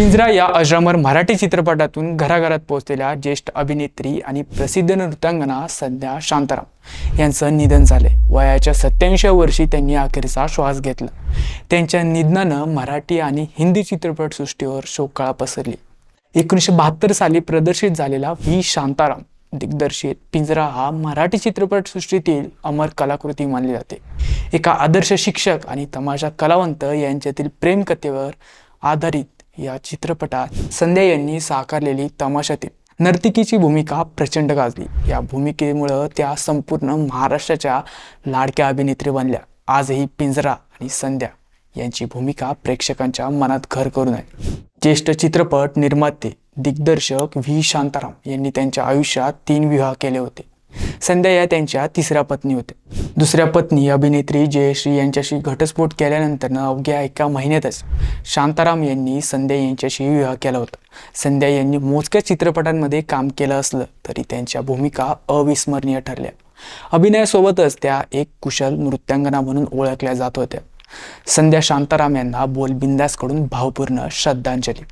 पिंजरा या अजरामर मराठी चित्रपटातून घराघरात पोहोचलेल्या ज्येष्ठ अभिनेत्री आणि प्रसिद्ध नृत्यांगना संध्या शांताराम यांचं निधन झाले वयाच्या सत्याऐंशी वर्षी त्यांनी अखेरचा श्वास घेतला. त्यांच्या निधनानं मराठी आणि हिंदी चित्रपटसृष्टीवर शोककाळा पसरली. एकोणीसशे बहात्तर साली प्रदर्शित झालेला व्ही. शांताराम दिग्दर्शित पिंजरा हा मराठी चित्रपटसृष्टीतील अमर कलाकृती मानली जाते. एका आदर्श शिक्षक आणि तमाशा कलावंत यांच्यातील प्रेमकथेवर आधारित या चित्रपटात संध्या यांनी साकारलेली तमाशातील नर्तिकीची भूमिका प्रचंड गाजली. या भूमिकेमुळं त्या संपूर्ण महाराष्ट्राच्या लाडक्या अभिनेत्री बनल्या. आजही पिंजरा आणि संध्या यांची भूमिका प्रेक्षकांच्या मनात घर करून आहे ज्येष्ठ चित्रपट निर्माते दिग्दर्शक व्ही. शांताराम यांनी त्यांच्या आयुष्यात तीन विवाह केले होते. संध्या या त्यांच्या तिसऱ्या पत्नी होत्या. दुसऱ्या पत्नी अभिनेत्री जयश्री यांच्याशी घटस्फोट केल्यानंतर अवघ्या एका महिन्यातच शांताराम यांनी संध्या यांच्याशी विवाह केला होता. संध्या यांनी मोजक्या चित्रपटांमध्ये काम केलं असलं तरी त्यांच्या भूमिका अविस्मरणीय ठरल्या. अभिनयासोबतच त्या एक कुशल नृत्यांगना म्हणून ओळखल्या जात होत्या. संध्या शांताराम यांना बोलबिंदासकडून भावपूर्ण श्रद्धांजली.